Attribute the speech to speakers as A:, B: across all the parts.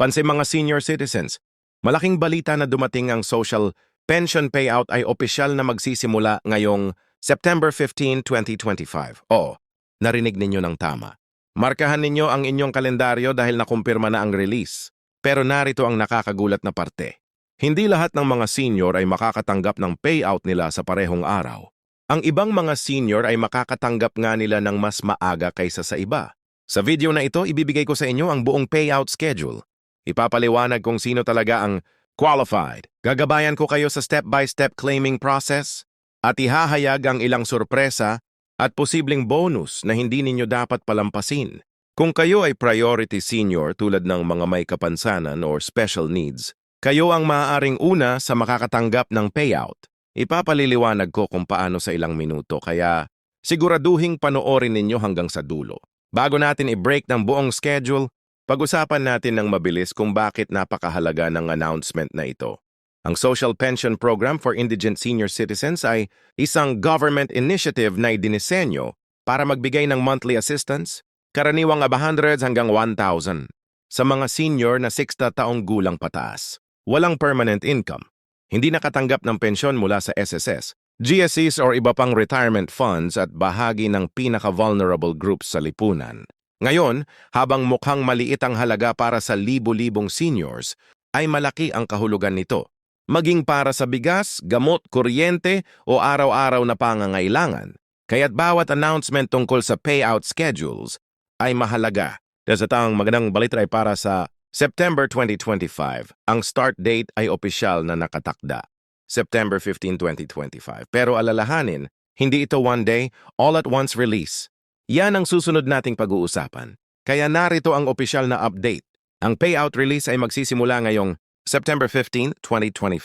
A: Pansin mga senior citizens, malaking balita na dumating ang social pension payout ay opisyal na magsisimula ngayong September 15, 2025. Oo, narinig ninyo ng tama. Markahan ninyo ang inyong kalendaryo dahil nakumpirma na ang release. Pero narito ang nakakagulat na parte. Hindi lahat ng mga senior ay makakatanggap ng payout nila sa parehong araw. Ang ibang mga senior ay makakatanggap nga nila ng mas maaga kaysa sa iba. Sa video na ito, ibibigay ko sa inyo ang buong payout schedule. Ipapaliwanag kung sino talaga ang qualified. Gagabayan ko kayo sa step-by-step claiming process at ihahayag ang ilang sorpresa at posibleng bonus na hindi ninyo dapat palampasin. Kung kayo ay priority senior tulad ng mga may kapansanan or special needs, kayo ang maaaring una sa makakatanggap ng payout. Ipapaliliwanag ko kung paano sa ilang minuto kaya siguraduhing panoorin ninyo hanggang sa dulo. Bago natin i-break ng buong schedule, pag-usapan natin ng mabilis kung bakit napakahalaga ng announcement na ito. Ang Social Pension Program for Indigent Senior Citizens ay isang government initiative na idinisenyo para magbigay ng monthly assistance, karaniwang 100 hanggang 1,000 sa mga senior na 60 taong gulang pataas. Walang permanent income, hindi nakatanggap ng pensyon mula sa SSS, GSEs or iba pang retirement funds at bahagi ng pinaka-vulnerable groups sa lipunan. Ngayon, habang mukhang maliit ang halaga para sa libo-libong seniors, ay malaki ang kahulugan nito. Maging para sa bigas, gamot, kuryente o araw-araw na pangangailangan. Kaya't bawat announcement tungkol sa payout schedules ay mahalaga. Sa taong magandang balita ay para sa September 2025. Ang start date ay opisyal na nakatakda. September 15, 2025. Pero alalahanin, hindi ito one day, all at once release. Yan ang susunod nating pag-uusapan. Kaya narito ang opisyal na update. Ang payout release ay magsisimula ngayong September 15, 2025.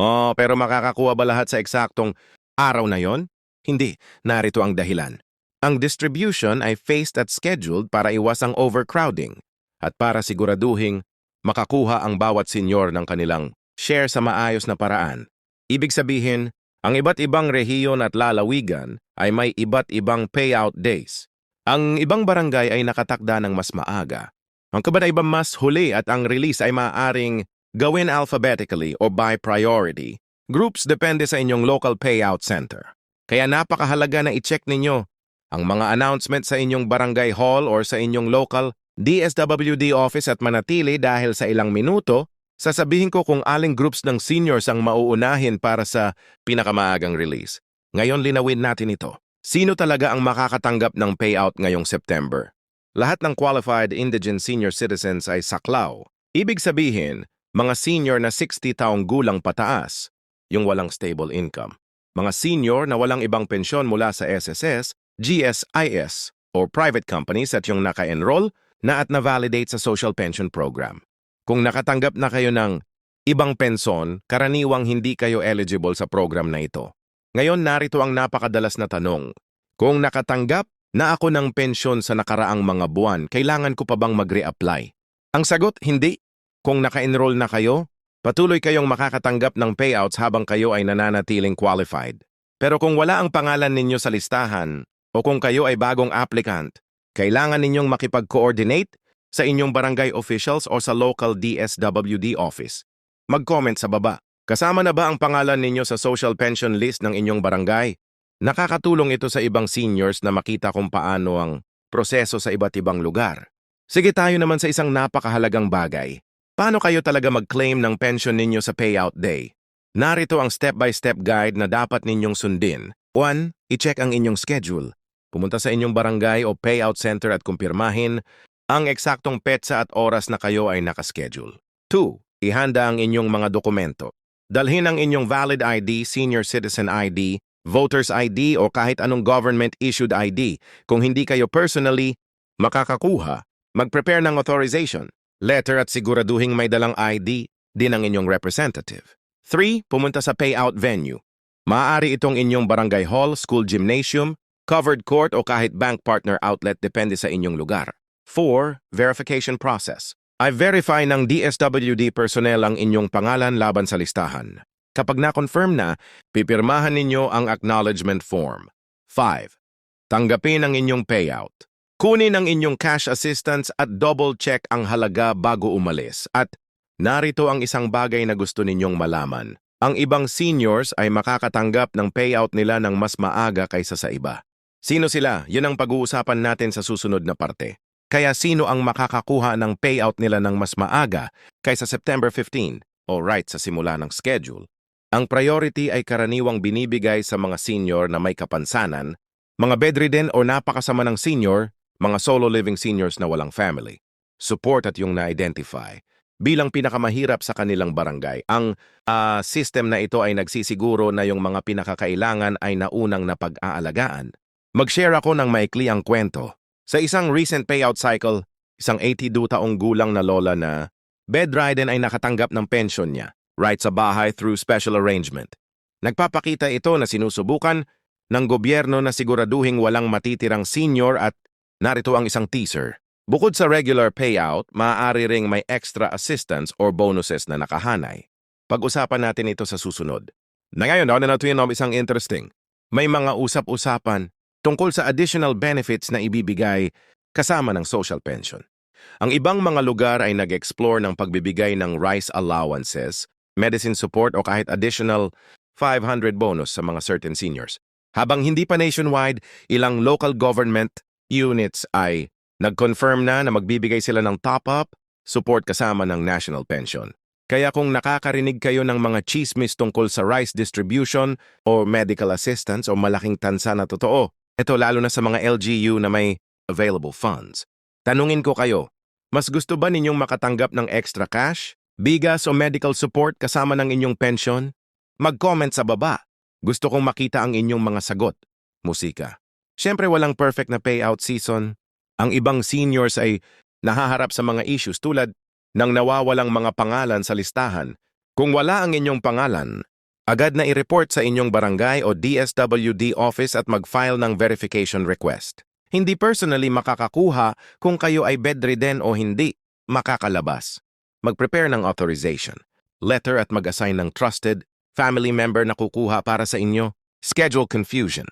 A: Oh, pero makakakuha ba lahat sa eksaktong araw na yon? Hindi, narito ang dahilan. Ang distribution ay phased at scheduled para iwasang overcrowding at para siguraduhing makakuha ang bawat senyor ng kanilang share sa maayos na paraan. Ibig sabihin, ang iba't ibang rehiyon at lalawigan ay may iba't ibang payout days. Ang ibang barangay ay nakatakda ng mas maaga. Ang kaban ay iba mas huli at ang release ay maaaring gawin alphabetically o by priority. Groups depende sa inyong local payout center. Kaya napakahalaga na i-check ninyo ang mga announcement sa inyong barangay hall or sa inyong local DSWD office at manatili dahil sa ilang minuto, sasabihin ko kung aling groups ng seniors ang mauunahin para sa pinakamaagang release. Ngayon linawin natin ito. Sino talaga ang makakatanggap ng payout ngayong September? Lahat ng qualified indigent senior citizens ay saklaw. Ibig sabihin, mga senior na 60 taong gulang pataas, yung walang stable income. Mga senior na walang ibang pensyon mula sa SSS, GSIS, or private companies at yung naka-enroll na at na-validate sa social pension program. Kung nakatanggap na kayo ng ibang pension, karaniwang hindi kayo eligible sa program na ito. Ngayon narito ang napakadalas na tanong. Kung nakatanggap na ako ng pensyon sa nakaraang mga buwan, kailangan ko pa bang mag-reapply? Ang sagot, hindi. Kung naka-enroll na kayo, patuloy kayong makakatanggap ng payouts habang kayo ay nananatiling qualified. Pero kung wala ang pangalan ninyo sa listahan o kung kayo ay bagong applicant, kailangan ninyong makipag-coordinate sa inyong barangay officials o sa local DSWD office. Mag-comment sa baba. Kasama na ba ang pangalan ninyo sa social pension list ng inyong barangay? Nakakatulong ito sa ibang seniors na makita kung paano ang proseso sa iba't ibang lugar. Sige tayo naman sa isang napakahalagang bagay. Paano kayo talaga mag-claim ng pension ninyo sa payout day? Narito ang step-by-step guide na dapat ninyong sundin. 1. I-check ang inyong schedule. Pumunta sa inyong barangay o payout center at kumpirmahin ang eksaktong petsa at oras na kayo ay nakaschedule. 2. Ihanda ang inyong mga dokumento. Dalhin ang inyong valid ID, senior citizen ID, voter's ID o kahit anong government-issued ID. Kung hindi kayo personally makakakuha, mag-prepare ng authorization, letter at siguraduhing may dalang ID din ang inyong representative. 3. Pumunta sa payout venue. Maaari itong inyong barangay hall, school gymnasium, covered court o kahit bank partner outlet depende sa inyong lugar. 4. Verification process. I verify ng DSWD personnel ang inyong pangalan laban sa listahan. Kapag na-confirm na, pipirmahan ninyo ang acknowledgement form. 5. Tanggapin ang inyong payout. Kunin ang inyong cash assistance at double-check ang halaga bago umalis. At narito ang isang bagay na gusto ninyong malaman. Ang ibang seniors ay makakatanggap ng payout nila ng mas maaga kaysa sa iba. Sino sila? Yun ang pag-uusapan natin sa susunod na parte. Kaya sino ang makakakuha ng payout nila ng mas maaga kaysa September 15 o right sa simula ng schedule? Ang priority ay karaniwang binibigay sa mga senior na may kapansanan, mga bedridden o napakasama ng senior, mga solo living seniors na walang family. Support at yung na-identify. Bilang pinakamahirap sa kanilang barangay, ang ah, system na ito ay nagsisiguro na yung mga pinakakailangan ay naunang napag-aalagaan. Mag-share ako ng maikli ang kwento. Sa isang recent payout cycle, isang 82 taong gulang na lola na bedridden ay nakatanggap ng pension niya, right sa bahay through special arrangement. Nagpapakita ito na sinusubukan ng gobyerno na siguraduhing walang matitirang senior at narito ang isang teaser. Bukod sa regular payout, maaari ring may extra assistance or bonuses na nakahanay. Pag-usapan natin ito sa susunod. Na ngayon, ako na ng isang interesting. May mga usap-usapan tungkol sa additional benefits na ibibigay kasama ng social pension. Ang ibang mga lugar ay nag-explore ng pagbibigay ng rice allowances, medicine support o kahit additional 500 bonus sa mga certain seniors. Habang hindi pa nationwide, ilang local government units ay nag-confirm na na magbibigay sila ng top-up, support kasama ng national pension. Kaya kung nakakarinig kayo ng mga chismis tungkol sa rice distribution o medical assistance o malaking tansa na totoo, ito lalo na sa mga LGU na may available funds. Tanungin ko kayo, mas gusto ba ninyong makatanggap ng extra cash, bigas o medical support kasama ng inyong pension? Mag-comment sa baba. Gusto kong makita ang inyong mga sagot. Musika. Siyempre walang perfect na payout season. Ang ibang seniors ay nahaharap sa mga issues tulad ng nawawalang mga pangalan sa listahan. Kung wala ang inyong pangalan, agad na i-report sa inyong barangay o DSWD office at mag-file ng verification request. Hindi personally makakakuha kung kayo ay bedridden o hindi makakalabas. Mag-prepare ng authorization, letter at mag-assign ng trusted family member na kukuha para sa inyo. Schedule confusion.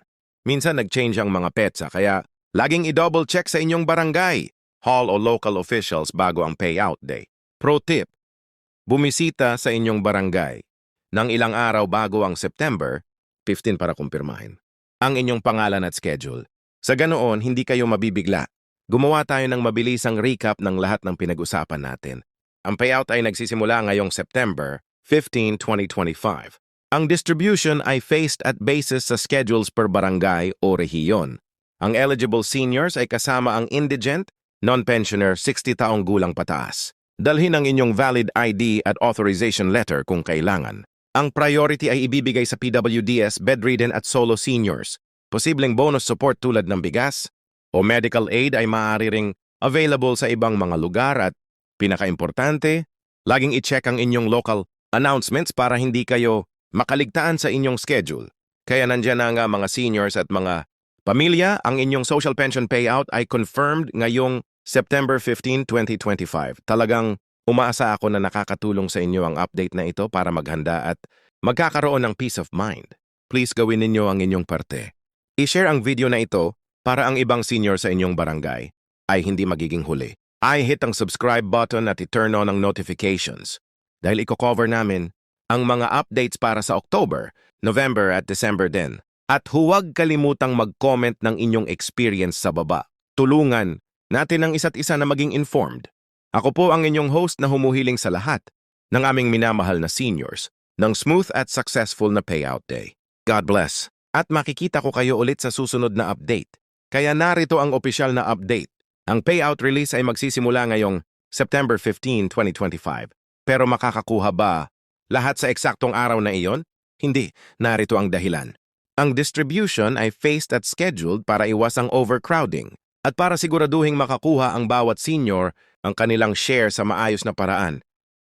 A: Minsan nag-change ang mga petsa kaya laging i-double check sa inyong barangay, hall o local officials bago ang payout day. Pro tip, bumisita sa inyong barangay ng ilang araw bago ang September 15 para kumpirmahin ang inyong pangalan at schedule. Sa ganoon, hindi kayo mabibigla. Gumawa tayo ng mabilisang recap ng lahat ng pinag-usapan natin. Ang payout ay nagsisimula ngayong September 15, 2025. Ang distribution ay phased at basis sa schedules per barangay o rehiyon. Ang eligible seniors ay kasama ang indigent, non-pensioner 60 taong gulang pataas. Dalhin ang inyong valid ID at authorization letter kung kailangan. Ang priority ay ibibigay sa PWDS, bedridden at solo seniors. Posibleng bonus support tulad ng bigas o medical aid ay maaari ring available sa ibang mga lugar at pinakaimportante, laging i-check ang inyong local announcements para hindi kayo makaligtaan sa inyong schedule. Kaya nandyan na nga mga seniors at mga pamilya, ang inyong social pension payout ay confirmed ngayong September 15, 2025. Talagang umaasa ako na nakakatulong sa inyo ang update na ito para maghanda at magkakaroon ng peace of mind. Please gawin ninyo ang inyong parte. I-share ang video na ito para ang ibang senior sa inyong barangay ay hindi magiging huli. I hit ang subscribe button at i-turn on ang notifications dahil i-cover namin ang mga updates para sa October, November at December din. At huwag kalimutang mag-comment ng inyong experience sa baba. Tulungan natin ang isa't isa na maging informed. Ako po ang inyong host na humuhiling sa lahat ng aming minamahal na seniors ng smooth at successful na payout day. God bless. At makikita ko kayo ulit sa susunod na update. Kaya narito ang opisyal na update. Ang payout release ay magsisimula ngayong September 15, 2025. Pero makakakuha ba lahat sa eksaktong araw na iyon? Hindi. Narito ang dahilan. Ang distribution ay phased at scheduled para iwasang overcrowding at para siguraduhing makakuha ang bawat senior ang kanilang share sa maayos na paraan.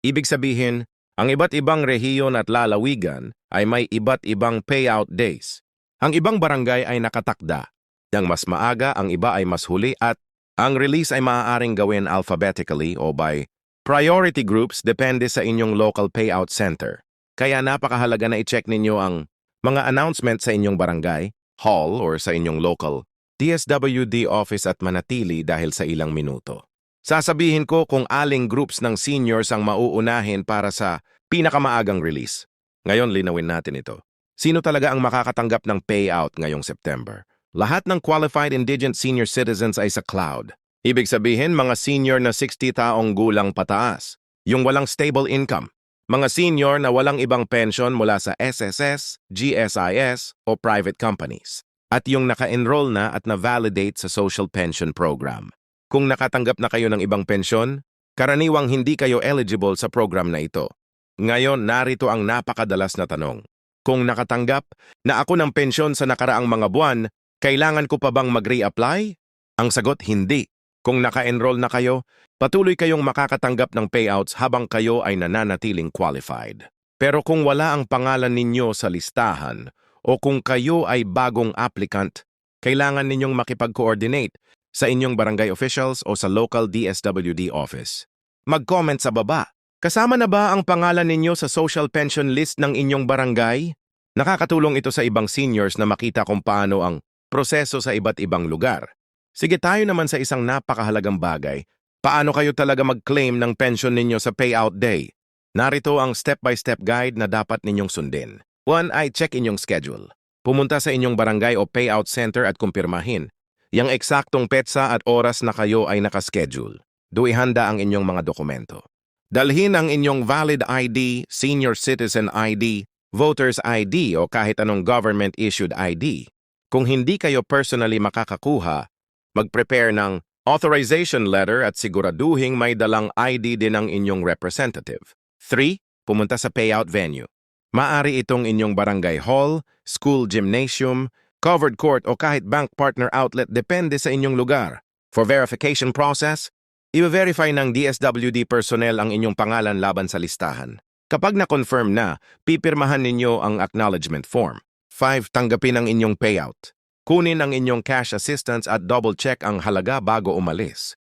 A: Ibig sabihin, ang iba't ibang rehiyon at lalawigan ay may iba't ibang payout days. Ang ibang barangay ay nakatakda. Yang mas maaga, ang iba ay mas huli at ang release ay maaaring gawin alphabetically o by priority groups depende sa inyong local payout center. Kaya napakahalaga na i-check ninyo ang mga announcement sa inyong barangay, hall or sa inyong local DSWD office at manatili dahil sa ilang minuto. Sasabihin ko kung aling groups ng seniors ang mauunahin para sa pinakamaagang release. Ngayon linawin natin ito. Sino talaga ang makakatanggap ng payout ngayong September? Lahat ng qualified indigent senior citizens ay sa cloud. Ibig sabihin mga senior na 60 taong gulang pataas, yung walang stable income, mga senior na walang ibang pension mula sa SSS, GSIS o private companies, at yung naka-enroll na at na-validate sa social pension program. Kung nakatanggap na kayo ng ibang pensyon, karaniwang hindi kayo eligible sa program na ito. Ngayon, narito ang napakadalas na tanong. Kung nakatanggap na ako ng pensyon sa nakaraang mga buwan, kailangan ko pa bang mag-reapply? Ang sagot, hindi. Kung naka-enroll na kayo, patuloy kayong makakatanggap ng payouts habang kayo ay nananatiling qualified. Pero kung wala ang pangalan ninyo sa listahan o kung kayo ay bagong applicant, kailangan ninyong makipag-coordinate sa inyong barangay officials o sa local DSWD office. Mag-comment sa baba. Kasama na ba ang pangalan ninyo sa social pension list ng inyong barangay? Nakakatulong ito sa ibang seniors na makita kung paano ang proseso sa iba't ibang lugar. Sige tayo naman sa isang napakahalagang bagay. Paano kayo talaga mag-claim ng pension ninyo sa payout day? Narito ang step-by-step guide na dapat ninyong sundin. 1 ay check inyong schedule. Pumunta sa inyong barangay o payout center at kumpirmahin. Yang eksaktong petsa at oras na kayo ay nakaschedule. Duihanda ang inyong mga dokumento. Dalhin ang inyong valid ID, senior citizen ID, voter's ID o kahit anong government-issued ID. Kung hindi kayo personally makakakuha, mag-prepare ng authorization letter at siguraduhing may dalang ID din ang inyong representative. 3. Pumunta sa payout venue. Maari itong inyong barangay hall, school gymnasium, covered court o kahit bank partner outlet depende sa inyong lugar. For verification process, i-verify ng DSWD personnel ang inyong pangalan laban sa listahan. Kapag na-confirm na, pipirmahan ninyo ang acknowledgement form. 5. Tanggapin ang inyong payout. Kunin ang inyong cash assistance at double-check ang halaga bago umalis.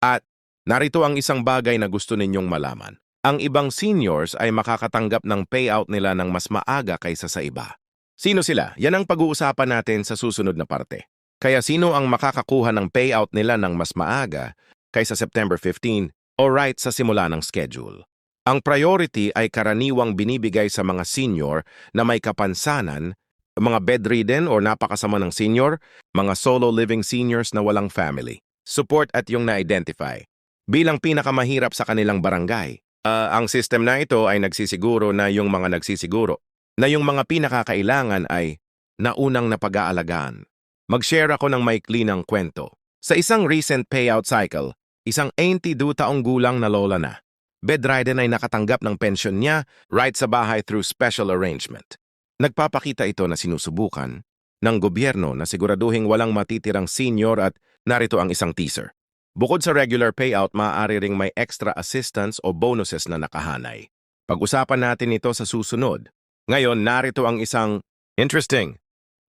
A: At narito ang isang bagay na gusto ninyong malaman. Ang ibang seniors ay makakatanggap ng payout nila ng mas maaga kaysa sa iba. Sino sila? Yan ang pag-uusapan natin sa susunod na parte. Kaya sino ang makakakuha ng payout nila ng mas maaga kaysa September 15 o right sa simula ng schedule? Ang priority ay karaniwang binibigay sa mga senior na may kapansanan mga bedridden o napakasama ng senior, mga solo living seniors na walang family. Support at yung na-identify. Bilang pinakamahirap sa kanilang barangay, ah, ang system na ito ay nagsisiguro na yung mga nagsisiguro, na yung mga pinakakailangan ay naunang napag-aalagaan. Mag-share ako ng maikli ng kwento. Sa isang recent payout cycle, isang 82 taong gulang na lola na. Bedridden ay nakatanggap ng pensyon niya right sa bahay through special arrangement. Nagpapakita ito na sinusubukan ng gobyerno na siguraduhing walang matitirang senior at narito ang isang teaser. Bukod sa regular payout, maaari ring may extra assistance o bonuses na nakahanay. Pag-usapan natin ito sa susunod. Ngayon, narito ang isang interesting.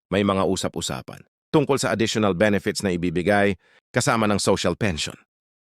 A: May mga usap-usapan tungkol sa additional benefits na ibibigay kasama ng social pension.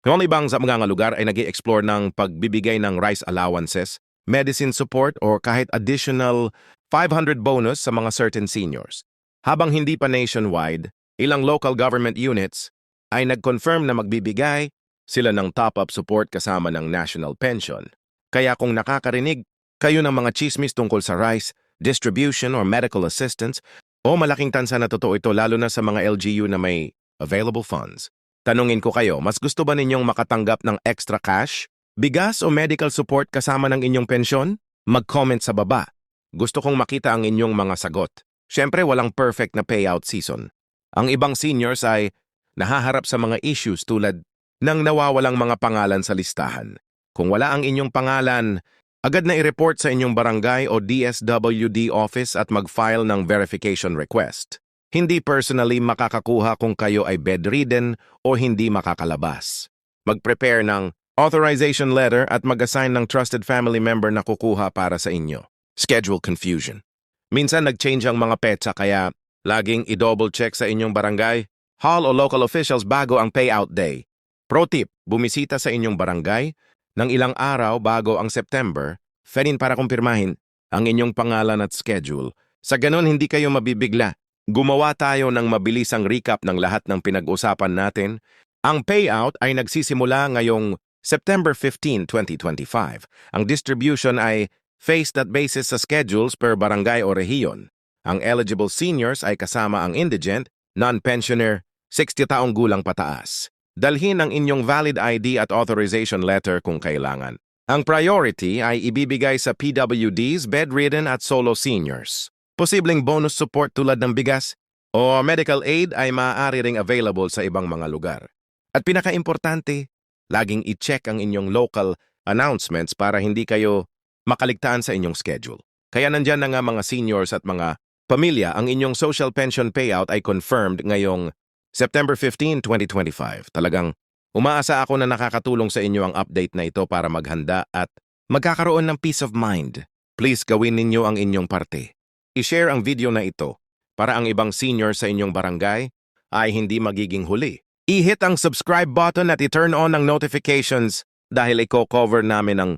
A: Noong ibang sa mga lugar ay nag explore ng pagbibigay ng rice allowances, medicine support o kahit additional 500 bonus sa mga certain seniors. Habang hindi pa nationwide, ilang local government units ay nag-confirm na magbibigay sila ng top-up support kasama ng national pension. Kaya kung nakakarinig kayo ng mga chismis tungkol sa rice, distribution or medical assistance, o malaking tansa na totoo ito lalo na sa mga LGU na may available funds. Tanungin ko kayo, mas gusto ba ninyong makatanggap ng extra cash, bigas o medical support kasama ng inyong pensyon? Mag-comment sa baba. Gusto kong makita ang inyong mga sagot. Siyempre, walang perfect na payout season. Ang ibang seniors ay nahaharap sa mga issues tulad ng nawawalang mga pangalan sa listahan. Kung wala ang inyong pangalan, agad na i-report sa inyong barangay o DSWD office at mag-file ng verification request. Hindi personally makakakuha kung kayo ay bedridden o hindi makakalabas. Mag-prepare ng authorization letter at mag-assign ng trusted family member na kukuha para sa inyo schedule confusion. Minsan nag-change ang mga petsa kaya laging i-double check sa inyong barangay, hall o local officials bago ang payout day. Pro tip, bumisita sa inyong barangay ng ilang araw bago ang September, ferin para kumpirmahin ang inyong pangalan at schedule. Sa ganon hindi kayo mabibigla gumawa tayo ng mabilisang recap ng lahat ng pinag-usapan natin. Ang payout ay nagsisimula ngayong September 15, 2025. Ang distribution ay phased at basis sa schedules per barangay o rehiyon. Ang eligible seniors ay kasama ang indigent, non-pensioner, 60 taong gulang pataas. Dalhin ang inyong valid ID at authorization letter kung kailangan. Ang priority ay ibibigay sa PWDs, bedridden at solo seniors. Posibleng bonus support tulad ng bigas o medical aid ay maaari ring available sa ibang mga lugar. At pinaka-importante, laging i-check ang inyong local announcements para hindi kayo makaligtaan sa inyong schedule. Kaya nandyan na nga mga seniors at mga pamilya, ang inyong social pension payout ay confirmed ngayong September 15, 2025. Talagang umaasa ako na nakakatulong sa inyo ang update na ito para maghanda at magkakaroon ng peace of mind. Please gawin ninyo ang inyong parte. I-share ang video na ito para ang ibang senior sa inyong barangay ay hindi magiging huli. I-hit ang subscribe button at i-turn on ang notifications dahil i-cover namin ang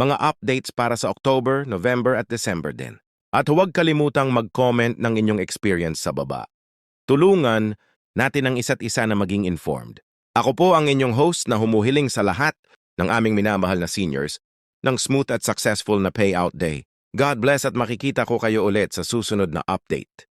A: mga updates para sa October, November at December din. At huwag kalimutang mag-comment ng inyong experience sa baba. Tulungan natin ang isa't isa na maging informed. Ako po ang inyong host na humuhiling sa lahat ng aming minamahal na seniors ng smooth at successful na payout day. God bless at makikita ko kayo ulit sa susunod na update.